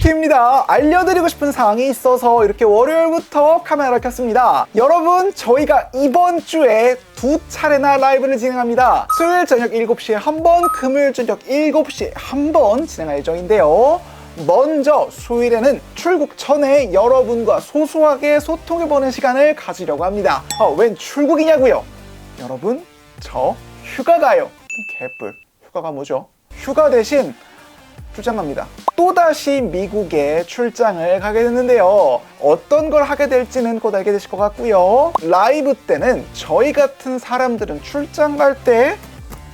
큐입니다. 알려드리고 싶은 사항이 있어서 이렇게 월요일부터 카메라를 켰습니다. 여러분, 저희가 이번 주에 두 차례나 라이브를 진행합니다. 수요일 저녁 7시에 한 번, 금요일 저녁 7시에 한 번 진행할 예정인데요. 먼저 수요일에는 출국 전에 여러분과 소소하게 소통해보는 시간을 가지려고 합니다. 어, 웬 출국이냐고요? 여러분, 저 휴가 가요. 개뿔. 휴가가 뭐죠? 휴가 대신 출장 갑니다. 또다시 미국에 출장을 가게 됐는데요. 어떤 걸 하게 될지는 곧 알게 되실 것 같고요. 라이브 때는 저희 같은 사람들은 출장 갈때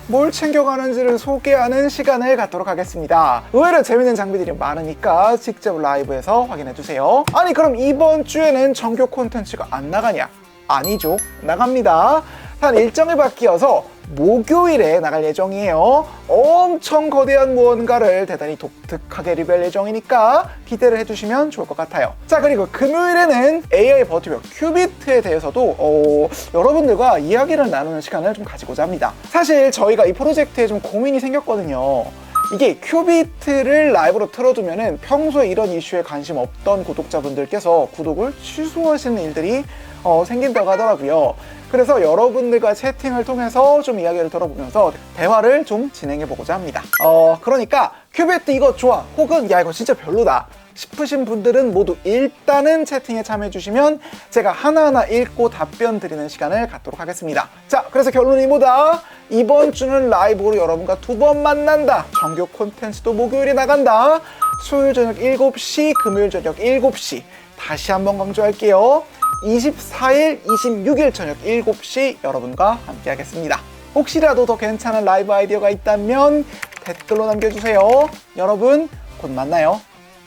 뭘 챙겨가는지를 소개하는 시간을 갖도록 하겠습니다. 의외로 재밌는 장비들이 많으니까 직접 라이브에서 확인해 주세요. 아니 그럼 이번 주에는 정규 콘텐츠가 안 나가냐? 아니죠. 나갑니다. 한 일정이 바뀌어서 목요일에 나갈 예정이에요. 엄청 거대한 무언가를 대단히 독특하게 리뷰할 예정이니까 기대를 해주시면 좋을 것 같아요. 자, 그리고 금요일에는 AI 버티벽 큐비트에 대해서도 어, 여러분들과 이야기를 나누는 시간을 좀 가지고자 합니다. 사실 저희가 이 프로젝트에 좀 고민이 생겼거든요. 이게 큐비트를 라이브로 틀어두면은 평소에 이런 이슈에 관심 없던 구독자분들께서 구독을 취소하시는 일들이 어, 생긴다고 하더라고요. 그래서 여러분들과 채팅을 통해서 좀 이야기를 들어보면서 대화를 좀 진행해 보고자 합니다. 어, 그러니까 큐비트 이거 좋아. 혹은 야, 이거 진짜 별로다. 싶으신 분들은 모두 일단은 채팅에 참여해 주시면 제가 하나하나 읽고 답변 드리는 시간을 갖도록 하겠습니다. 자, 그래서 결론이 뭐다? 이번 주는 라이브로 여러분과 두 번 만난다. 정규 콘텐츠도 목요일에 나간다. 수요일 저녁 7시, 금요일 저녁 7시. 다시 한번 강조할게요. 24일, 26일 저녁 7시 여러분과 함께 하겠습니다. 혹시라도 더 괜찮은 라이브 아이디어가 있다면 댓글로 남겨주세요. 여러분, 곧 만나요.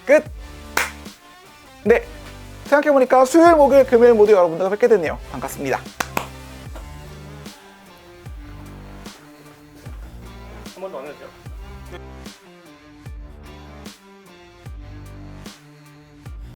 끝! 네. 생각해보니까 수요일, 목요일, 금요일 모두 여러분들과 뵙게 됐네요. 반갑습니다. 한 번 더 안 해도 돼요?